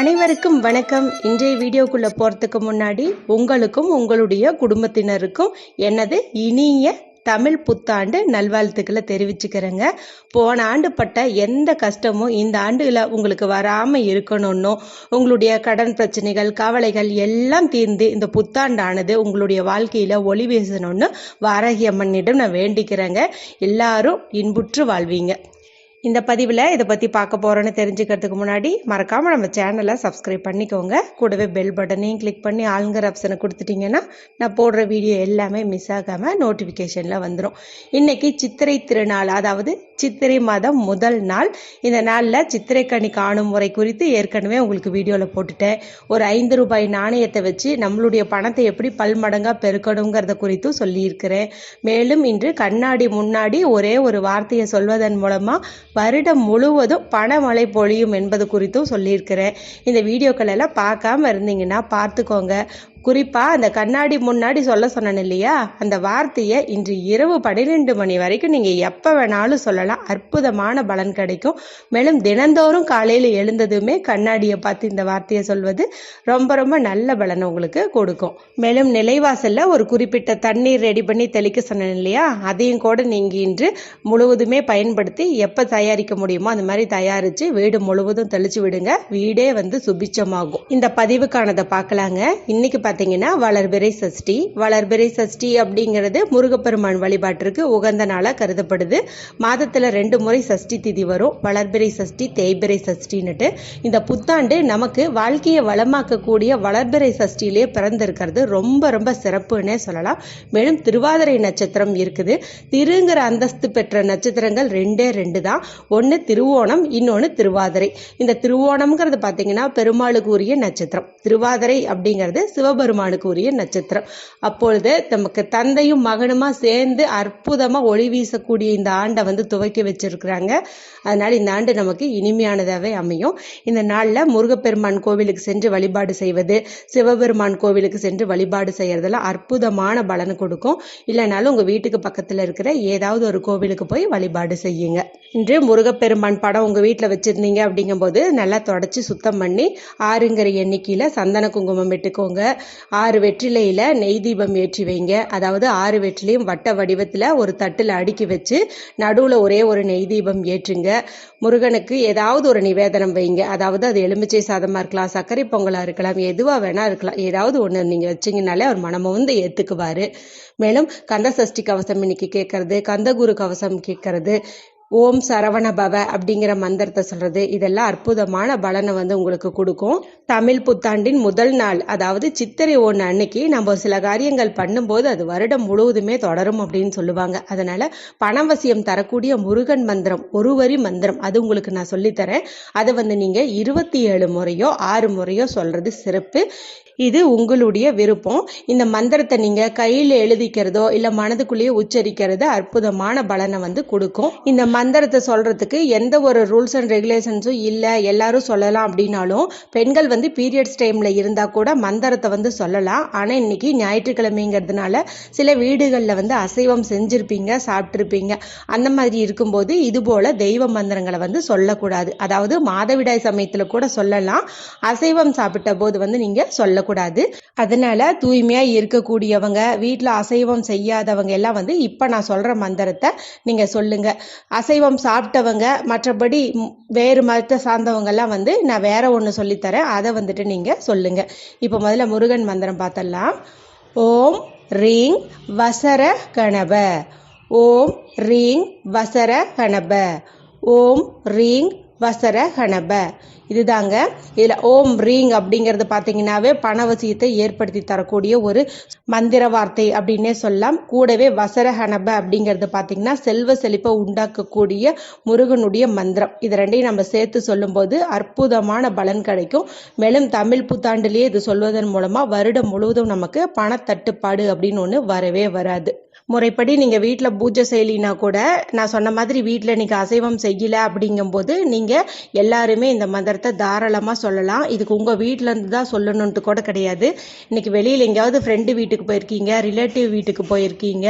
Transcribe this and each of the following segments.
அனைவருக்கும் வணக்கம். இன்றைய வீடியோக்குள்ளே போகிறதுக்கு முன்னாடி உங்களுக்கும் உங்களுடைய குடும்பத்தினருக்கும் எனது இனிய தமிழ் புத்தாண்டு நல்வாழ்த்துக்களை தெரிவிச்சுக்கிறேங்க. போன ஆண்டு பட்ட எந்த கஷ்டமும் இந்த ஆண்டுல உங்களுக்கு வராமல் இருக்கணும்னோ உங்களுடைய கடன் பிரச்சனைகள் கவலைகள் எல்லாம் தீர்ந்து இந்த புத்தாண்டானது உங்களுடைய வாழ்க்கையில் ஒளி வீசணும்னு வாராகி அம்மனிடம் நான் வேண்டிக்கிறேங்க. எல்லாரும் இன்புற்று வாழ்வீங்க. இந்த பதிவில் இதை பற்றி பார்க்க போகிறோன்னு தெரிஞ்சுக்கிறதுக்கு முன்னாடி மறக்காமல் நம்ம சேனலை சப்ஸ்கிரைப் பண்ணிக்கோங்க. கூடவே பெல் பட்டனையும் கிளிக் பண்ணி ஆளுங்கிற ஆப்ஷனை கொடுத்துட்டிங்கன்னா நான் போடுற வீடியோ எல்லாமே மிஸ் ஆகாமல் நோட்டிஃபிகேஷனில் வந்துடும் இன்றைக்கி சித்திரை திருநாள் அதாவது சித்திரை மாதம் முதல் நாள். இந்த நாளில் சித்திரை கனி காணும் முறை குறித்து ஏற்கனவே உங்களுக்கு வீடியோவில் போட்டுட்டேன். ஒரு ஐந்து ரூபாய் நாணயத்தை வச்சு நம்மளுடைய பணத்தை எப்படி பல்மடங்காக பெருக்கணுங்கிறத குறித்தும் சொல்லியிருக்கிறேன். மேலும் இன்று கண்ணாடி முன்னாடி ஒரே ஒரு வார்த்தையை சொல்வதன் மூலமாக வருடம் முழுவதும் பணமழை பொழியும் என்பது குறித்தும் சொல்லியிருக்கிறேன். இந்த வீடியோக்கள் எல்லாம் பார்க்காம இருந்தீங்கன்னா பார்த்துக்கோங்க. குறிப்பாக அந்த கண்ணாடி முன்னாடி சொல்ல சொன்னேன் இல்லையா? அந்த வார்த்தையை இன்று இரவு பன்னிரெண்டு மணி வரைக்கும் நீங்கள் எப்போ வேணாலும் சொல்லலாம். அற்புதமான பலன் கிடைக்கும். மேலும் தினந்தோறும் காலையில் எழுந்ததுமே கண்ணாடியை பார்த்து இந்த வார்த்தையை சொல்வது ரொம்ப ரொம்ப நல்ல பலன் உங்களுக்கு கொடுக்கும். மேலும் நிலைவாசல்ல ஒரு குறிப்பிட்ட தண்ணீர் ரெடி பண்ணி தெளிக்க சொன்னேன் இல்லையா? அதையும் கூட நீங்கள் இன்று முழுவதுமே பயன்படுத்தி எப்போ தயாரிக்க முடியுமோ அந்த மாதிரி தயாரித்து வீடு முழுவதும் தெளிச்சு விடுங்க. வீடே வந்து சுபிச்சமாகும் இந்த பதிவுக்கானதை பார்க்கலாங்க. இன்னைக்கு பார்த்தீங்கன்னா வளர்பிறை சஷ்டி. வளர்பிறை சஷ்டி அப்படிங்கிறது முருகப்பெருமான் வழிபாட்டிற்கு உகந்த நாளாக கருதப்படுது. மாதத்தில் ரெண்டு முறை சஷ்டி திதி வரும். வளர்பிறை சஷ்டி தேய்பிறை சஷ்டின்னுட்டு. இந்த புத்தாண்டு நமக்கு வாழ்க்கையை வளமாக்கக்கூடிய வளர்பிறை சஷ்டியிலே பிறந்திருக்கிறது. ரொம்ப ரொம்ப சிறப்புன்னே சொல்லலாம். மேலும் திருவாதிரை நட்சத்திரம் இருக்குது. திருங்கிற அந்தஸ்து பெற்ற நட்சத்திரங்கள் ரெண்டே ரெண்டு தான். ஒன்று திருவோணம் இன்னொன்று திருவாதிரை. இந்த திருவோணம்ங்கிறது பார்த்தீங்கன்னா பெருமாளுக்கு உரிய நட்சத்திரம். திருவாதிரை அப்படிங்கிறது சிவபெருமானுக்கு உரிய நட்சத்திரம். அப்பொழுது நமக்கு தந்தையும் மகனுமா சேர்ந்து அற்புதமா ஒளி வீசக்கூடிய இந்த ஆண்டை வந்து துவக்கி வச்சிருக்கிறாங்க. அதனால இந்த ஆண்டு நமக்கு இனிமையானதாகவே அமையும். இந்த நாளில் முருகப்பெருமான் கோவிலுக்கு சென்று வழிபாடு செய்வது சிவபெருமான் கோவிலுக்கு சென்று வழிபாடு செய்யறதெல்லாம் அற்புதமான பலன் கொடுக்கும். இல்லைனாலும் உங்க வீட்டுக்கு பக்கத்தில் இருக்கிற ஏதாவது ஒரு கோவிலுக்கு போய் வழிபாடு செய்யுங்க. இன்று முருகப்பெருமான் படம் உங்க வீட்டில் வச்சிருந்தீங்க அப்படிங்கும்போது நல்லா தொடச்சி சுத்தம் பண்ணி ஆறுங்கிற எண்ணிக்கையில் சந்தன குங்குமம் இட்டுக்கோங்க ஆறு வெற்றிலையில் நெய் தீபம் ஏற்றி வைங்க. அதாவது ஆறு வெற்றிலையும் வட்ட வடிவத்தில் ஒரு தட்டில் அடுக்கி வச்சு நடுவில் ஒரே ஒரு நெய் தீபம் ஏற்றுங்க. முருகனுக்கு ஏதாவது ஒரு நிவேதனம் வைங்க. அதாவது அது எலுமிச்சை சாதமாக இருக்கலாம் சர்க்கரை பொங்கலாக இருக்கலாம் எதுவாக வேணால் இருக்கலாம். ஏதாவது ஒன்று நீங்கள் வச்சிங்கனாலே அவர் மனமும் வந்து ஏற்றுக்குவார் மேலும் கந்த சஷ்டி கவசம் இன்னைக்கு கேட்கறது கந்தகுரு கவசம் கேட்கறது ஓம் சரவண பவ அப்படிங்கிற மந்திரத்தை சொல்றது. இதெல்லாம் அற்புதமான பலனை வந்து உங்களுக்கு கொடுக்கும். தமிழ் புத்தாண்டின் முதல் நாள் அதாவது சித்திரை ஒன்று அன்னைக்கு நம்ம சில காரியங்கள் பண்ணும்போது அது வருடம் முழுவதுமே தொடரும் அப்படின்னு சொல்லுவாங்க. அதனால பணவசியம் தரக்கூடிய முருகன் மந்திரம் ஒரு வரி மந்திரம் அது உங்களுக்கு நான் சொல்லித்தரேன் அதை வந்து நீங்க இருபத்தி ஏழு முறையோ ஆறு முறையோ சொல்றது சிறப்பு. இது உங்களுடைய விருப்பம். இந்த மந்திரத்தை நீங்க கையில் எழுதிக்கிறதோ இல்லை மனதுக்குள்ளேயே உச்சரிக்கிறது அற்புதமான பலனை வந்து கொடுக்கும். இந்த மந்திரத்தை சொல்கிறதுக்கு எந்த ஒரு ரூல்ஸ் அண்ட் ரெகுலேஷன்ஸும் இல்லை எல்லாரும் சொல்லலாம் அப்படின்னாலும் பெண்கள் வந்து பீரியட்ஸ் டைமில் இருந்தால் கூட மந்திரத்தை வந்து சொல்லலாம். ஆனால் இன்னைக்கு ஞாயிற்றுக்கிழமைங்கிறதுனால சில வீடுகளில் வந்து அசைவம் செஞ்சுருப்பீங்க சாப்பிட்ருப்பீங்க அந்த மாதிரி இருக்கும்போது இது போல் தெய்வ மந்திரங்களை வந்து சொல்லக்கூடாது. அதாவது மாதவிடாய் சமயத்தில் கூட சொல்லலாம். அசைவம் சாப்பிட்ட போது வந்து நீங்கள் சொல்லக்கூடாது. அதனால் தூய்மையாக இருக்கக்கூடியவங்க வீட்டில் அசைவம் செய்யாதவங்க எல்லாம் வந்து இப்போ நான் சொல்கிற மந்திரத்தை நீங்க சொல்லுங்க. அசைவம் சாப்பிட்டவங்க மற்றபடி வேறு மதத்தை சார்ந்தவங்கெல்லாம் வந்து நான் வேற ஒன்று சொல்லித்தரேன். அதை வந்துட்டு நீங்கள் சொல்லுங்க. இப்போ முதல்ல முருகன் மந்திரம் பார்த்தலாம் ஓம் ரீங் வசர கணப. ஓம் ரீங் வசர கணப. ஓம் ரீங் வசர கணப. இதுதாங்க. இதில் ஓம் ரீங் அப்படிங்கிறது பார்த்தீங்கன்னாவே பணவசியத்தை ஏற்படுத்தி தரக்கூடிய ஒரு மந்திர வார்த்தை அப்படின்னே சொல்லலாம். கூடவே வசர ஹனப அப்படிங்கிறது பார்த்தீங்கன்னா செல்வ செழிப்பை உண்டாக்கக்கூடிய முருகனுடைய மந்திரம். இது ரெண்டையும் நம்ம சேர்த்து சொல்லும்போது அற்புதமான பலன் கிடைக்கும். மேலும் தமிழ் புத்தாண்டுலேயே இது சொல்வதன் மூலமாக வருடம் முழுவதும் நமக்கு பணத்தட்டுப்பாடு அப்படின்னு ஒன்று வரவே வராது. முறைப்படி நீங்கள் வீட்டில் பூஜை செய்யலினா கூட நான் சொன்ன மாதிரி வீட்டில் இன்றைக்கி அசைவம் செய்யலை அப்படிங்கும்போது நீங்கள் எல்லாருமே இந்த மந்திரத்தை தாராளமாக சொல்லலாம். இதுக்கு உங்கள் வீட்டிலேருந்து தான் சொல்லணுன்ட்டு கூட கிடையாது. இன்றைக்கி வெளியில் எங்கேயாவது ஃப்ரெண்டு வீட்டுக்கு போயிருக்கீங்க ரிலேட்டிவ் வீட்டுக்கு போயிருக்கீங்க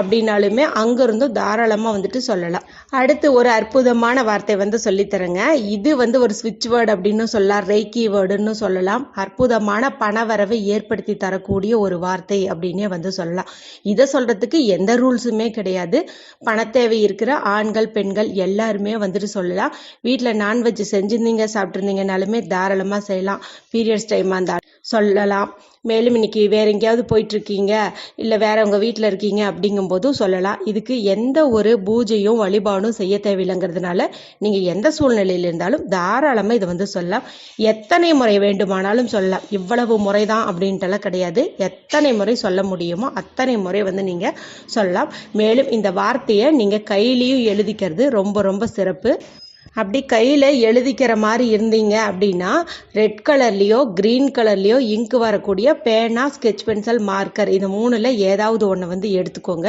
அப்படின்னாலுமே அங்கேருந்தும் தாராளமாக வந்துட்டு சொல்லலாம். அடுத்து ஒரு அற்புதமான வார்த்தை வந்து சொல்லித்தரேங்க இது வந்து ஒரு ஸ்விட்ச் வேர்டு அப்படின்னு சொல்லலாம் ரேக்கி வேர்டுன்னு சொல்லலாம். அற்புதமான பணவரவை ஏற்படுத்தி தரக்கூடிய ஒரு வார்த்தை அப்படின்னே வந்து சொல்லலாம். இதை சொல்கிறதுக்கு எந்த ரூல்ஸுமே கிடையாது. பணத்தேவை இருக்கிற ஆண்கள் பெண்கள் எல்லாருமே வந்துட்டு சொல்லலாம். வீட்டில் நான்வெஜ் செஞ்சுருந்தீங்க சாப்பிட்ருந்தீங்கனாலுமே தாராளமாக செய்யலாம். பீரியட்ஸ் டைமாக இருந்தால் சொல்லலாம். மேலும் இன்னைக்கு வேற எங்கேயாவது போயிட்டு இருக்கீங்க இல்லை வேற உங்க வீட்டில் இருக்கீங்க அப்படிங்கும்போதும் சொல்லலாம். இதுக்கு எந்த ஒரு பூஜையும் வழிபாடும் செய்ய தேவையில்லைங்கிறதுனால நீங்கள் எந்த சூழ்நிலையில் இருந்தாலும் தாராளமாக இதை வந்து சொல்லலாம். எத்தனை முறை வேண்டுமானாலும் சொல்லலாம். இவ்வளவு முறை தான் அப்படின்ட்டுலாம் கிடையாது. எத்தனை முறை சொல்ல முடியுமோ அத்தனை முறை வந்து நீங்கள் சொல்லலாம். மேலும் இந்த வார்த்தையை நீங்கள் கையிலையும் எழுதிக்கிறது ரொம்ப ரொம்ப சிறப்பு. அப்படி கையில் எழுதிக்கிற மாதிரி இருந்தீங்க அப்படின்னா ரெட் கலர்லேயோ க்ரீன் கலர்லேயோ இங்கு வரக்கூடிய பேனா ஸ்கெச் பென்சில் மார்க்கர் இது மூணில் ஏதாவது ஒன்று வந்து எடுத்துக்கோங்க.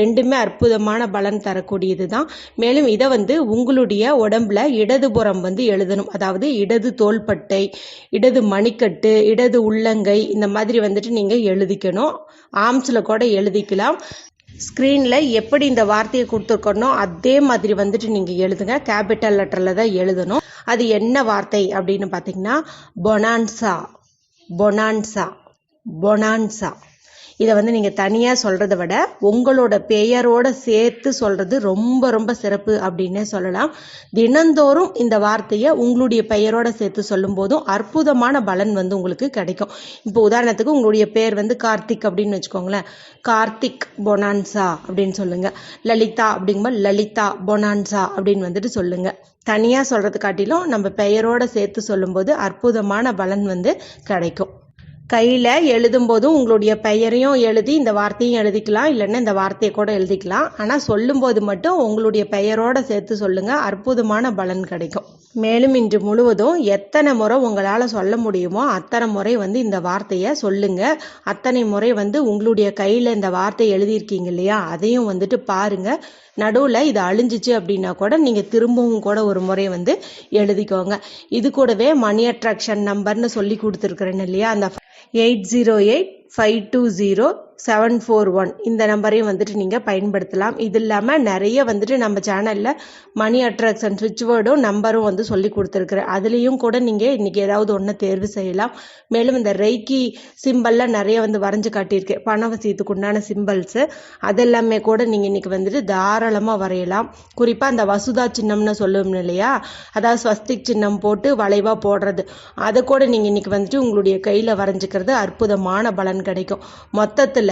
ரெண்டுமே அற்புதமான பலன் தரக்கூடியது தான் மேலும் இதை வந்து உங்களுடைய உடம்புல இடதுபுறம் வந்து எழுதணும். அதாவது இடது தோள்பட்டை இடது மணிக்கட்டு இடது உள்ளங்கை இந்த மாதிரி வந்துட்டு நீங்கள் எழுதிக்கணும். ஆம்ஸில் கூட எழுதிக்கலாம். ஸ்க்ரீனில் எப்படி இந்த வார்த்தையை கொடுத்துருக்கணும் அதே மாதிரி வந்துட்டு நீங்கள் எழுதுங்க. கேபிட்டல் லெட்டரில் தான் எழுதணும். அது என்ன வார்த்தை அப்படின்னு பார்த்தீங்கன்னா பொனான்சா பொனான்சா பொனான்சா இதை வந்து நீங்கள் தனியாக சொல்கிறத விட உங்களோட பெயரோட சேர்த்து சொல்கிறது ரொம்ப ரொம்ப சிறப்பு அப்படின்னே சொல்லலாம். தினந்தோறும் இந்த வார்த்தையை உங்களுடைய பெயரோட சேர்த்து சொல்லும் போதும் அற்புதமான பலன் வந்து உங்களுக்கு கிடைக்கும். இப்போ உதாரணத்துக்கு உங்களுடைய பேர் வந்து கார்த்திக் அப்படின்னு வச்சுக்கோங்களேன். கார்த்திக் பொனான்சா அப்படின்னு சொல்லுங்கள் லலிதா அப்படிங்கும்போது லலிதா பொனான்சா அப்படின்னு வந்துட்டு சொல்லுங்கள் தனியாக சொல்கிறது காட்டிலும் நம்ம பெயரோட சேர்த்து சொல்லும்போது அற்புதமான பலன் வந்து கிடைக்கும். கையில் எழுதும்போதும் உங்களுடைய பெயரையும் எழுதி இந்த வார்த்தையும் எழுதிக்கலாம் இல்லைன்னா இந்த வார்த்தையை கூட எழுதிக்கலாம். ஆனால் சொல்லும்போது மட்டும் உங்களுடைய பெயரோடு சேர்த்து சொல்லுங்கள் அற்புதமான பலன் கிடைக்கும். மேலும் இன்று முழுவதும் எத்தனை முறை உங்களால் சொல்ல முடியுமோ அத்தனை முறை வந்து இந்த வார்த்தையை சொல்லுங்கள் அத்தனை முறை வந்து உங்களுடைய கையில் இந்த வார்த்தையை எழுதியிருக்கீங்க இல்லையா? அதையும் வந்துட்டு பாருங்கள் நடுவில் இது அழிஞ்சிச்சு அப்படின்னா கூட நீங்கள் திரும்பவும் கூட ஒரு முறை வந்து எழுதிக்கோங்க. இது கூடவே மணி அட்ராக்ஷன் நம்பர்னு சொல்லி கொடுத்துருக்குறேன்னு இல்லையா? அந்த eight zero eight five two zero seven four one இந்த நம்பரையும் வந்துட்டு நீங்கள் பயன்படுத்தலாம். இது இல்லாமல் நிறைய வந்துட்டு நம்ம சேனலில் மணி அட்ராக்ஷன் சுவிட்ச் வேர்டும் நம்பரும் வந்து சொல்லி கொடுத்துருக்குறேன். அதுலேயும் கூட நீங்கள் இன்றைக்கி ஏதாவது ஒன்று தேர்வு செய்யலாம். மேலும் இந்த ரெய்க்கி சிம்பிளில் நிறைய வந்து வரைஞ்சு காட்டியிருக்கேன் பணவசியத்துக்கு உண்டான சிம்பிள்ஸு அதெல்லாமே கூட நீங்கள் இன்றைக்கி வந்துட்டு தாராளமாக வரையலாம். குறிப்பாக அந்த வசுதா சின்னம்னு சொல்லுவோம் இல்லையா? அதாவது ஸ்வஸ்திக் சின்னம் போட்டு வளைவாக போடுறது. அதை கூட நீங்கள் இன்றைக்கி வந்துட்டு உங்களுடைய கையில் வரைஞ்சிக்கிறது அற்புதமான பலன் கிடைக்கும். மொத்தத்தில்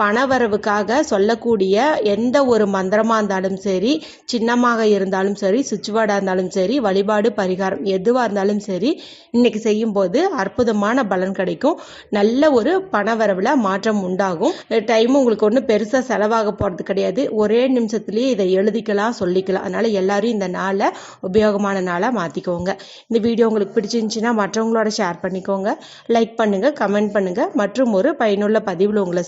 பணவரவுக்காக சொல்லக்கூடிய எந்த ஒரு மந்திரமாக இருந்தாலும் சரி சின்னமாக இருந்தாலும் சரி சுவிட்ச் இருந்தாலும் சரி வழிபாடு பரிகாரம் எதுவாக இருந்தாலும் சரி இன்னைக்கு செய்யும்போது அற்புதமான பலன் கிடைக்கும். நல்ல ஒரு பணவரவில் மாற்றம் உண்டாகும். டைம் உங்களுக்கு ஒன்றும் பெருசாக செலவாக போகிறது கிடையாது. ஒரே நிமிஷத்துலேயே இதை எழுதிக்கலாம் சொல்லிக்கலாம். அதனால் எல்லாரும் இந்த நாளை உபயோகமான நாளாக மாற்றிக்கோங்க இந்த வீடியோ உங்களுக்கு பிடிச்சிருந்துச்சின்னா மற்றவங்களோட ஷேர் பண்ணிக்கோங்க. லைக் பண்ணுங்கள் கமெண்ட் பண்ணுங்கள் மற்றும் ஒரு பயனுள்ள பதிவில் உங்களை